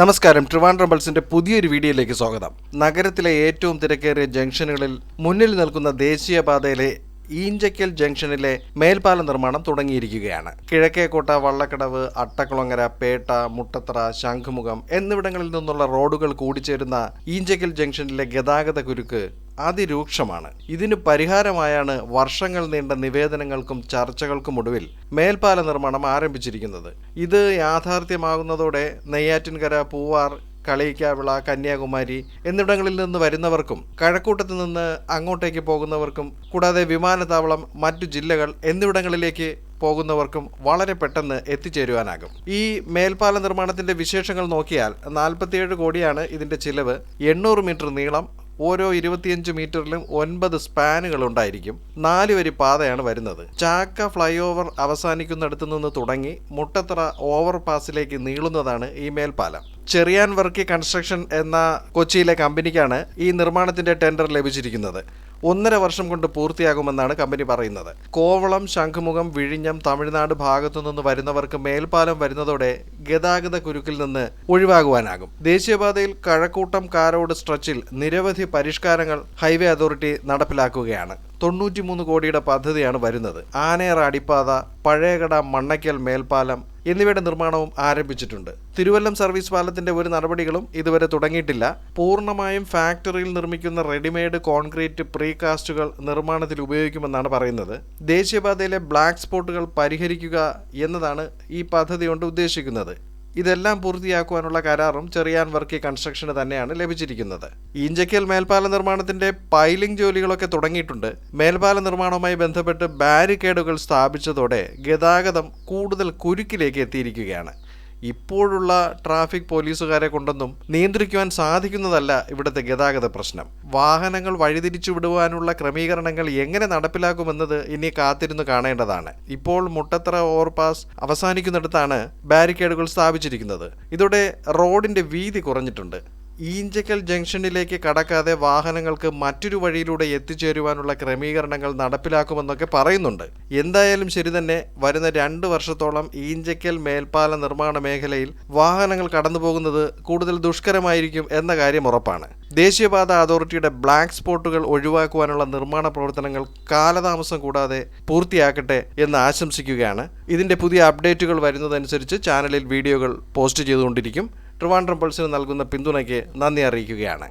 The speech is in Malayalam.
നമസ്കാരം. ട്രിവാൻഡ്രം പുതിയൊരു വീഡിയോയിലേക്ക് സ്വാഗതം. നഗരത്തിലെ ഏറ്റവും തിരക്കേറിയ ജംഗ്ഷനുകളിൽ മുന്നിൽ നിൽക്കുന്ന ദേശീയപാതയിലെ ഈഞ്ചക്കൽ ജംഗ്ഷനിലെ മേൽപ്പാല നിർമ്മാണം തുടങ്ങിയിരിക്കുകയാണ്. കിഴക്കേക്കോട്ട വള്ളക്കടവ് അട്ടക്കുളങ്ങര പേട്ട മുട്ടത്തറ ശംഖുമുഖം എന്നിവിടങ്ങളിൽ നിന്നുള്ള റോഡുകൾ കൂടിച്ചേരുന്ന ഈഞ്ചക്കൽ ജംഗ്ഷനിലെ ഗതാഗത കുരുക്ക് അതിരൂക്ഷമാണ്. ഇതിന് പരിഹാരമായാണ് വർഷങ്ങൾ നീണ്ട നിവേദനങ്ങൾക്കും ചർച്ചകൾക്കും ഒടുവിൽ മേൽപ്പാല നിർമ്മാണം ആരംഭിച്ചിരിക്കുന്നത്. ഇത് യാഥാർത്ഥ്യമാകുന്നതോടെ നെയ്യാറ്റിൻകര പൂവാർ കളിയിക്കാവിള കന്യാകുമാരി എന്നിവിടങ്ങളിൽ നിന്ന് വരുന്നവർക്കും കഴക്കൂട്ടത്ത് നിന്ന് അങ്ങോട്ടേക്ക് പോകുന്നവർക്കും കൂടാതെ വിമാനത്താവളം മറ്റു ജില്ലകൾ എന്നിവിടങ്ങളിലേക്ക് പോകുന്നവർക്കും വളരെ പെട്ടെന്ന് എത്തിച്ചേരുവാനാകും. ഈ മേൽപ്പാല നിർമ്മാണത്തിന്റെ വിശേഷങ്ങൾ നോക്കിയാൽ നാൽപ്പത്തിയേഴ് കോടിയാണ് ഇതിന്റെ ചിലവ്. എണ്ണൂറ് മീറ്റർ നീളം ഓരോ ഇരുപത്തിയഞ്ച് മീറ്ററിലും ഒൻപത് സ്പാനുകൾ ഉണ്ടായിരിക്കും നാല് വരി പാതയാണ് വരുന്നത്. ചാക്ക ഫ്ലൈ ഓവർ അവസാനിക്കുന്നിടത്തു നിന്ന് തുടങ്ങി മുട്ടത്തറ ഓവർ പാസിലേക്ക് നീളുന്നതാണ് ഈ മേൽപ്പാലം. ചെറിയാൻ വർക്കി കൺസ്ട്രക്ഷൻ എന്ന കൊച്ചിയിലെ കമ്പനിക്കാണ് ഈ നിർമ്മാണത്തിന്റെ ടെൻഡർ ലഭിച്ചിരിക്കുന്നത്. ഒന്നര വർഷം കൊണ്ട് പൂർത്തിയാകുമെന്നാണ് കമ്പനി പറയുന്നത്. കോവളം ശംഖുമുഖം വിഴിഞ്ഞം തമിഴ്നാട് ഭാഗത്തു നിന്ന് വരുന്നവർക്ക് മേൽപ്പാലം വരുന്നതോടെ ഗതാഗത കുരുക്കിൽ നിന്ന് ഒഴിവാകുവാനാകും. ദേശീയപാതയിൽ കഴക്കൂട്ടം കാരോട് സ്ട്രെച്ചിൽ നിരവധി പരിഷ്കാരങ്ങൾ ഹൈവേ അതോറിറ്റി നടപ്പിലാക്കുകയാണ്. തൊണ്ണൂറ്റിമൂന്ന് കോടിയുടെ പദ്ധതിയാണ് വരുന്നത്. ആനയറ അടിപ്പാത പഴയകട മണ്ണയ്ക്കൽ മേൽപ്പാലം എന്നിവയുടെ നിർമ്മാണവും ആരംഭിച്ചിട്ടുണ്ട്. തിരുവല്ലം സർവീസ് പാലത്തിന്റെ ഒരു നടപടികളും ഇതുവരെ തുടങ്ങിയിട്ടില്ല. പൂർണമായും ഫാക്ടറിയിൽ നിർമ്മിക്കുന്ന റെഡിമെയ്ഡ് കോൺക്രീറ്റ് പ്രീകാസ്റ്റുകൾ നിർമ്മാണത്തിൽ ഉപയോഗിക്കുമെന്നാണ് പറയുന്നത്. ദേശീയപാതയിലെ ബ്ലാക്ക് സ്പോട്ടുകൾ പരിഹരിക്കുക എന്നതാണ് ഈ പദ്ധതി കൊണ്ട് ഉദ്ദേശിക്കുന്നത്. ഇതെല്ലാം പൂർത്തിയാക്കുവാനുള്ള കരാറും ചെറിയാൻ വർക്കി കൺസ്ട്രക്ഷന് തന്നെയാണ് ലഭിച്ചിരിക്കുന്നത്. ഇഞ്ചക്കൽ മേൽപ്പാല നിർമ്മാണത്തിന്റെ പൈലിംഗ് ജോലികളൊക്കെ തുടങ്ങിയിട്ടുണ്ട്. മേൽപ്പാല നിർമ്മാണവുമായി ബന്ധപ്പെട്ട് ബാരിക്കേഡുകൾ സ്ഥാപിച്ചതോടെ ഗതാഗതം കൂടുതൽ കുരുക്കിലേക്ക് എത്തിയിരിക്കുകയാണ്. ഇപ്പോഴുള്ള ട്രാഫിക് പോലീസുകാരെ കൊണ്ടൊന്നും നിയന്ത്രിക്കുവാൻ സാധിക്കുന്നതല്ല ഇവിടുത്തെ ഗതാഗത പ്രശ്നം. വാഹനങ്ങൾ വഴിതിരിച്ചു വിടുവാനുള്ള ക്രമീകരണങ്ങൾ എങ്ങനെ നടപ്പിലാക്കുമെന്നത് ഇനി കാത്തിരുന്നു കാണേണ്ടതാണ്. ഇപ്പോൾ മുട്ടത്തറ ഓവർപാസ് അവസാനിക്കുന്നിടത്താണ് ബാരിക്കേഡുകൾ സ്ഥാപിച്ചിരിക്കുന്നത്. ഇതോടെ റോഡിന്റെ വീതി കുറഞ്ഞിട്ടുണ്ട്. ഈഞ്ചക്കൽ ജംഗ്ഷനിലേക്ക് കടക്കാതെ വാഹനങ്ങൾക്ക് മറ്റൊരു വഴിയിലൂടെ എത്തിച്ചേരുവാനുള്ള ക്രമീകരണങ്ങൾ നടപ്പിലാക്കുമെന്നൊക്കെ പറയുന്നുണ്ട്. എന്തായാലും ശരി തന്നെ വരുന്ന രണ്ട് വർഷത്തോളം ഈഞ്ചക്കൽ മേൽപ്പാല നിർമ്മാണ മേഖലയിൽ വാഹനങ്ങൾ കടന്നുപോകുന്നത് കൂടുതൽ ദുഷ്കരമായിരിക്കും എന്ന കാര്യം ഉറപ്പാണ്. ദേശീയപാത അതോറിറ്റിയുടെ ബ്ലാക്ക് സ്പോട്ടുകൾ ഒഴിവാക്കുവാനുള്ള നിർമ്മാണ പ്രവർത്തനങ്ങൾ കാലതാമസം കൂടാതെ പൂർത്തിയാക്കട്ടെ എന്ന് ആശംസിക്കുകയാണ്. ഇതിന്റെ പുതിയ അപ്ഡേറ്റുകൾ വരുന്നതനുസരിച്ച് ചാനലിൽ വീഡിയോകൾ പോസ്റ്റ് ചെയ്തുകൊണ്ടിരിക്കും. ട്രിവാൻഡ്രം പൾസിന് നൽകുന്ന പിന്തുണയ്ക്ക് നന്ദി അറിയിക്കുകയാണ്.